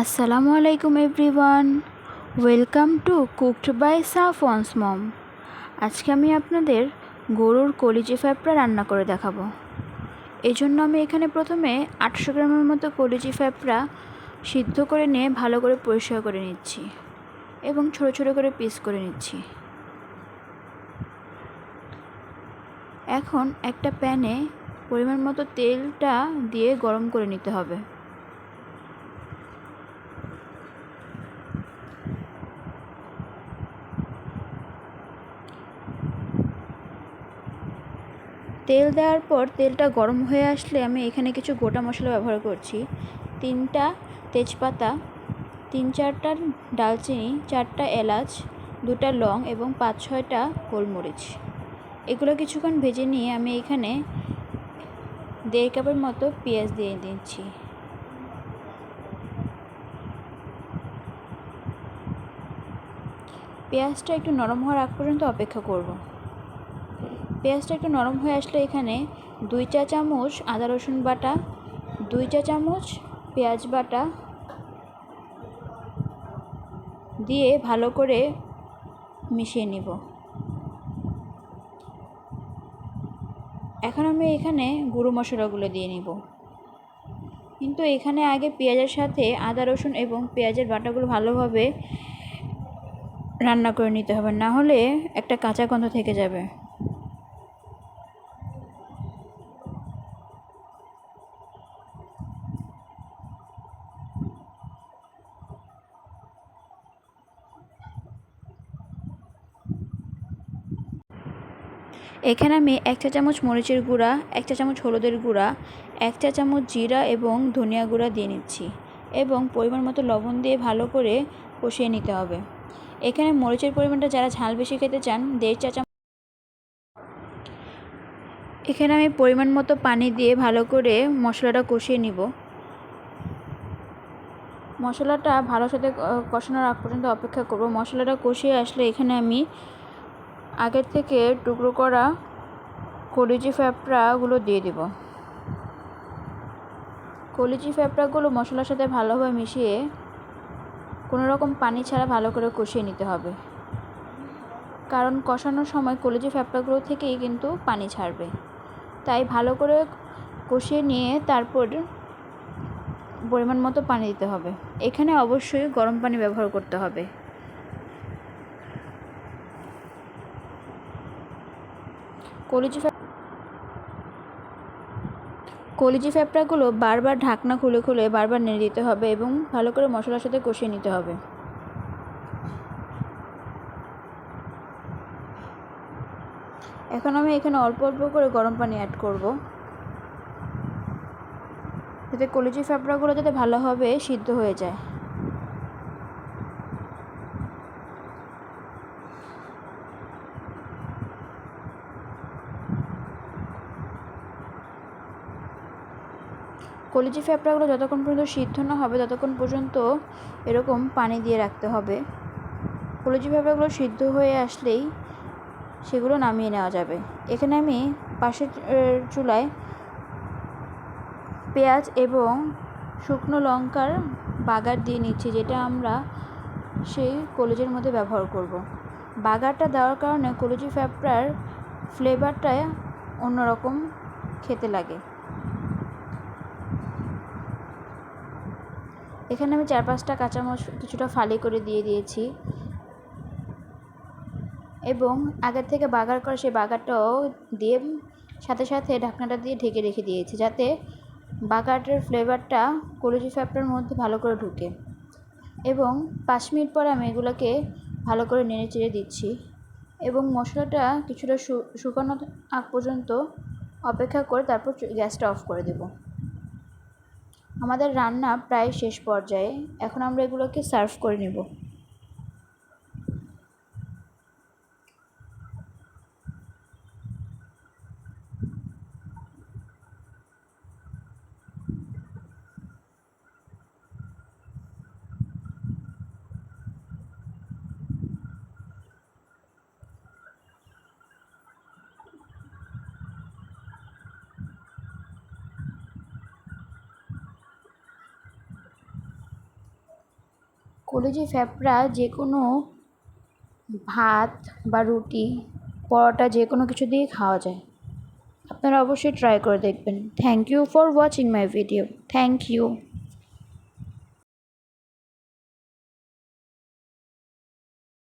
আসসালামু আলাইকুম everyone. Welcome to cooked by Safon's mom. আজকে আমি আপনাদের গরুর কলিজি ফ্যাপড়া রান্না করে দেখাবো। এই জন্য আমি এখানে প্রথমে আটশো গ্রামের মতো কলিজি ফ্যাপড়া সিদ্ধ করে নিয়ে ভালো করে পরিষ্কার করে নিচ্ছি এবং ছোটো ছোটো করে পিস করে নিচ্ছি। এখন একটা প্যানে পরিমাণ মতো তেলটা দিয়ে গরম করে নিতে হবে। তেল দেওয়ার পর তেলটা গরম হয়ে আসলে আমি এখানে কিছু গোটা মশলা ব্যবহার করছি। তিনটা তেজপাতা, তিন চারটা ডালচিনি, চারটা এলাচ, দুটা লং এবং পাঁচ ছয়টা গোলমরিচ। এগুলো কিছুক্ষণ ভেজে নিয়ে আমি এখানে দেড় কাপের মতো পেঁয়াজ দিয়ে দিচ্ছি। পেঁয়াজটা একটু নরম হওয়ার আগ পর্যন্ত অপেক্ষা করব। পেঁয়াজটা একটু নরম হয়ে আসলে এখানে দুই চা চামচ আদা রসুন বাটা, দুই চা চামচ পেঁয়াজ বাটা দিয়ে ভালো করে মিশিয়ে নিব। এখন আমি এখানে গুঁড়ো মশলাগুলো দিয়ে নিব। কিন্তু এখানে আগে পেঁয়াজের সাথে আদা রসুন এবং পেঁয়াজের বাটাগুলো ভালোভাবে রান্না করে নিতে হবে, না হলে একটা কাঁচা গন্ধ থেকে যাবে। এখানে আমি এক চা চামচ মরিচের গুঁড়া, এক চা চামচ হলুদের গুঁড়া, এক চা চামচ জিরা এবং ধনিয়া গুঁড়া দিয়ে নিচ্ছি এবং পরিমাণ মতো লবণ দিয়ে ভালো করে কষিয়ে নিতে হবে। এখানে মরিচের পরিমাণটা যারা ঝাল বেশি খেতে চান, দেড় চা চামচ এখানে আমি পরিমাণ মতো পানি দিয়ে ভালো করে মশলাটা কষিয়ে নিব। মশলাটা ভালো সাথে কষানোর আগ পর্যন্ত অপেক্ষা করব। মশলাটা কষিয়ে আসলে এখানে আমি আগের থেকে টুকরো করা কলিজি ফ্যাপড়াগুলো দিয়ে দেব। কলিজি ফ্যাপড়াগুলো মশলার সাথে ভালোভাবে মিশিয়ে কোনো রকম পানি ছাড়া ভালো করে কষিয়ে নিতে হবে। কারণ কষানোর সময় কলিজি ফ্যাপড়াগুলো থেকেই কিন্তু পানি ছাড়বে। তাই ভালো করে কষিয়ে নিয়ে তারপর পরিমাণ মতো পানি দিতে হবে। এখানে অবশ্যই গরম পানি ব্যবহার করতে হবে। কলিজি কলিজি ফ্যাপড়াগুলো বারবার ঢাকনা খুলে খুলে বারবার নেড়ে দিতে হবে এবং ভালো করে মশলার সাথে কষিয়ে নিতে হবে। এখন আমি এখানে অল্প অল্প করে গরম পানি অ্যাড করব। যাতে কলিজি ফ্যাপড়াগুলো যাতে ভালোভাবে সিদ্ধ হয়ে যায়। কলিজি ফ্যাপড়াগুলো যতক্ষণ পর্যন্ত সিদ্ধ না হবে, ততক্ষণ পর্যন্ত এরকম পানি দিয়ে রাখতে হবে। কলিজি ফ্যাপড়াগুলো সিদ্ধ হয়ে আসলেই সেগুলো নামিয়ে নেওয়া যাবে। এখানে আমি পাশের চুলায় পেঁয়াজ এবং শুকনো লঙ্কার বাগার দিয়ে নিচ্ছি, যেটা আমরা সেই কলেজের মধ্যে ব্যবহার করব। বাগারটা দেওয়ার কারণে কলেজি ফ্যাপড়ার ফ্লেভারটা অন্যরকম খেতে লাগে। এখানে আমি চার পাঁচটা কাঁচামচ কিছুটা ফালি করে দিয়ে দিয়েছি। এবং আগের থেকে বাগার করা সেই বাগারটাও দিয়ে সাথে সাথে ঢাকনাটা দিয়ে ঢেকে রেখে দিয়েছি যাতে বাগারটার ফ্লেভারটা কলেজি ফ্যাপটার মধ্যে ভালো করে ঢুকে। এবং পাঁচ মিনিট পরে আমি এগুলোকে ভালো করে নেড়ে চেড়ে দিচ্ছি। এবং মশলাটা কিছুটা শুকানো আগ পর্যন্ত অপেক্ষা করে তারপর গ্যাসটা অফ করে দেবো। আমাদের রান্না প্রায় শেষ পর্যায়ে। এখন আমরা এগুলোকে সার্ভ করে নেব। কলেজি ফ্যাপড়া যে কোনো ভাত বা রুটি, পরোটা যে কোনো কিছু দিয়ে খাওয়া যায়। আপনারা অবশ্যই ট্রাই করে দেখবেন। Thank you for watching my video thank you